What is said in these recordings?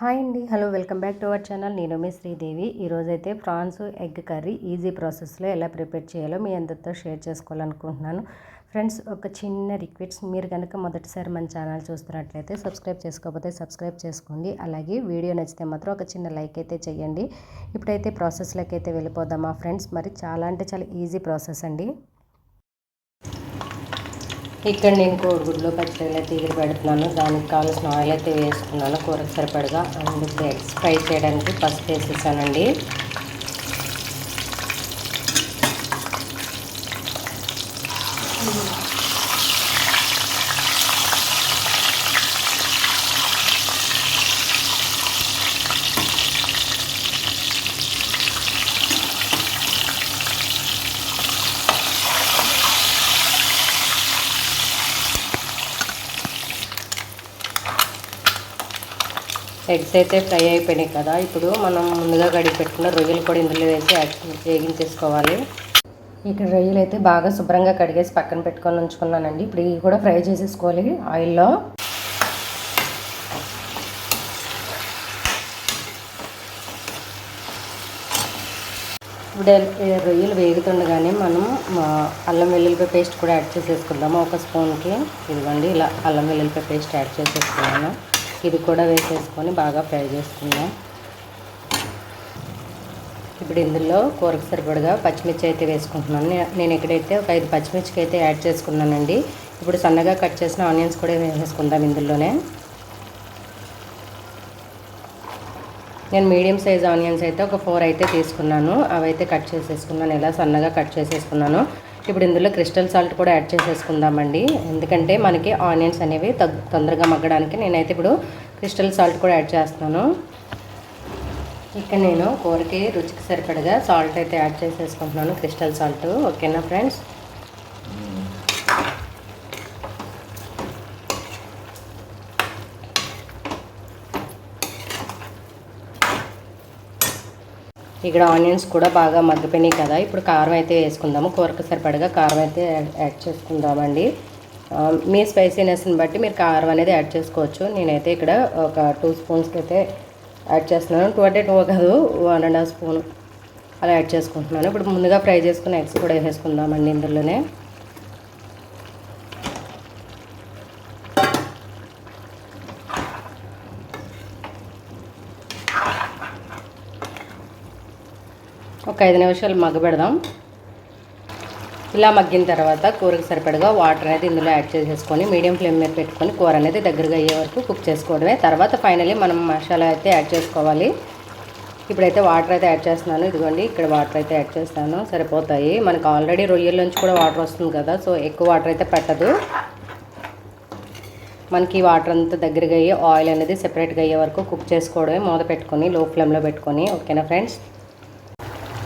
Hi అండి. Hello welcome back to our channel. నేను మీ శ్రీదేవి. ఈరోజైతే ప్రాన్స్ ఎగ్ కర్రీ ఈజీ ప్రాసెస్లో ఎలా ప్రిపేర్ చేయాలో మీ అందరితో షేర్ చేసుకోవాలనుకుంటున్నాను. ఫ్రెండ్స్ ఒక చిన్న రిక్వెస్ట్. మీరు కనుక మొదటిసారి మన ఛానల్ చూస్తున్నట్లయితే సబ్స్క్రైబ్ చేసుకోకపోతే సబ్స్క్రైబ్ చేసుకోండి. అలాగే వీడియో నచ్చితే మాత్రం ఒక చిన్న లైక్ అయితే చేయండి ఇప్పుడైతే ప్రాసెస్లోకి అయితే వెళ్ళిపోదామా ఫ్రెండ్స్? మరి చాలా అంటే చాలా ఈజీ ప్రాసెస్ అండి. ఇక్కడ నేను కోడిగుడ్లో పచ్చడిలు తీగలు పెడుతున్నాను. దానికి కావాల్సిన ఆయిల్ అయితే వేసుకున్నాను. కూరకు సరిపడగా అందుకు ఎగ్స్ ఫ్రై చేయడానికి పసుపు వేసేసానండి. ఎగ్స్ అయితే ఫ్రై అయిపోయినాయి కదా. ఇప్పుడు మనం ముందుగా కడిగి పెట్టుకున్న రొయ్యలు కూడా ఇందులో వేసి వేగించేసుకోవాలి. ఇక్కడ రొయ్యలు అయితే బాగా శుభ్రంగా కడిగేసి పక్కన పెట్టుకొని ఉంచుకున్నానండి. ఇప్పుడు ఇవి కూడా ఫ్రై చేసేసుకోవాలి ఆయిల్లో. ఇప్పుడు రొయ్యలు వేగుతుండగానే మనం అల్లం వెల్లుల్లిపాయ పేస్ట్ కూడా యాడ్ చేసేసుకుందాము. ఒక స్పూన్కి. ఇదిగోండి ఇలా అల్లం వెల్లుల్లిపాయ పేస్ట్ యాడ్ చేసేసుకున్నాను. ఇది కూడా వేసేసుకొని బాగా ఫ్రై చేసుకుందాం. ఇప్పుడు ఇందులో కూరకు సరిపడగా పచ్చిమిర్చి అయితే వేసుకుంటున్నాను. నేను ఇక్కడైతే ఒక ఐదు పచ్చిమిర్చికి అయితే యాడ్ చేసుకున్నానండి. ఇప్పుడు సన్నగా కట్ చేసిన ఆనియన్స్ కూడా వేసేసుకుందాం ఇందులోనే. నేను మీడియం సైజ్ ఆనియన్స్ అయితే ఒక ఫోర్ అయితే తీసుకున్నాను. అవైతే కట్ చేసేసుకున్నాను. ఇలా సన్నగా కట్ చేసేసుకున్నాను. ఇప్పుడు ఇందులో క్రిస్టల్ సాల్ట్ కూడా యాడ్ చేసేసుకుందామండి. ఎందుకంటే మనకి ఆనియన్స్ అనేవి తొందరగా మగ్గడానికి నేనైతే ఇప్పుడు క్రిస్టల్ సాల్ట్ కూడా యాడ్ చేస్తున్నాను. ఇక్కడ నేను కూరకి రుచికి సరిపడగా సాల్ట్ అయితే యాడ్ చేసేసుకుంటున్నాను క్రిస్టల్ సాల్ట్. ఓకేనా ఫ్రెండ్స్? ఇక్కడ ఆనియన్స్ కూడా బాగా మగ్గిపోయినాయి కదా. ఇప్పుడు కారం అయితే వేసుకుందాము. కూరకు సరిపడగా కారం అయితే యాడ్ చేసుకుందామండి. మీ స్పైసీనెస్ని బట్టి మీరు కారం అనేది యాడ్ చేసుకోవచ్చు. నేనైతే ఇక్కడ ఒక టూ స్పూన్స్కి అయితే యాడ్ చేస్తున్నాను. టూ అంటే టూ కాదు వన్ అండ్ హాఫ్ స్పూన్ అలా యాడ్ చేసుకుంటున్నాను. ఇప్పుడు ముందుగా ఫ్రై చేసుకున్న ఎగ్స్ కూడా వేసేసుకుందామండి ఇందులోనే. ఒక ఐదు నిమిషాలు మగ్గబెడదాం. ఇలా మగ్గిన తర్వాత కూరకు సరిపడగా వాటర్ అనేది ఇందులో యాడ్ చేసేసుకొని మీడియం ఫ్లేమ్ మీద పెట్టుకొని కూర అనేది దగ్గరగా అయ్యే వరకు కుక్ చేసుకోవడమే. తర్వాత ఫైనలీ మనం మసాలా అయితే యాడ్ చేసుకోవాలి. ఇప్పుడైతే వాటర్ అయితే యాడ్ చేస్తున్నాను. ఇదిగోండి ఇక్కడ వాటర్ అయితే యాడ్ చేస్తాను. సరిపోతాయి. మనకు ఆల్రెడీ రొయ్యల నుంచి కూడా వాటర్ వస్తుంది కదా సో ఎక్కువ వాటర్ అయితే పెట్టదు. మనకి వాటర్ అంతా దగ్గరగా అయ్యి ఆయిల్ అనేది సెపరేట్గా అయ్యే వరకు కుక్ చేసుకోవడమే. మూత పెట్టుకొని లో ఫ్లేమ్లో పెట్టుకొని. ఓకేనా ఫ్రెండ్స్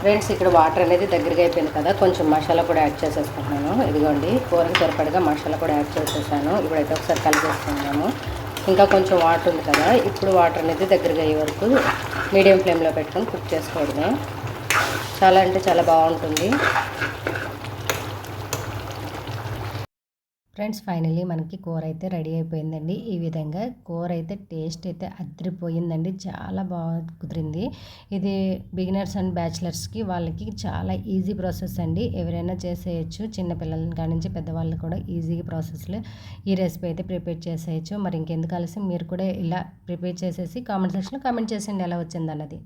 ఫ్రెండ్స్ ఇక్కడ వాటర్ అనేది దగ్గరగా అయిపోయింది కదా కొంచెం మసాలా కూడా యాడ్ చేసేసుకుంటున్నాను. ఇదిగోండి కూరకి సరిపడగా మసాలా కూడా యాడ్ చేసేసాను. ఇప్పుడైతే ఒకసారి కలిపేసుకున్నాము ఇంకా కొంచెం వాటర్ ఉంది కదా ఇప్పుడు వాటర్ అనేది దగ్గరగా అయ్యే వరకు మీడియం ఫ్లేమ్లో పెట్టుకొని కుక్ చేసుకోవడమే. చాలా అంటే చాలా బాగుంటుంది. ఫ్రెండ్స్ ఫైనలీ మనకి కూర అయితే రెడీ అయిపోయిందండి. ఈ విధంగా కూర అయితే టేస్ట్ అయితే అదిరిపోయిందండి. చాలా బాగా కుదిరింది. ఇది బిగినర్స్ అండ్ బ్యాచిలర్స్కి వాళ్ళకి చాలా ఈజీ ప్రాసెస్ అండి. ఎవరైనా చేసేయచ్చు. చిన్నపిల్లల కాడి నుంచి పెద్దవాళ్ళు కూడా ఈజీగా ప్రాసెస్లో. ఈ రెసిపీ అయితే ప్రిపేర్ చేసేయచ్చు. మరి ఇంకెందుకు కలిసి మీరు కూడా ఇలా ప్రిపేర్ చేసేసి కామెంట్ సెక్షన్లో కామెంట్ చేసేయండి. ఎలా వచ్చిందన్నది.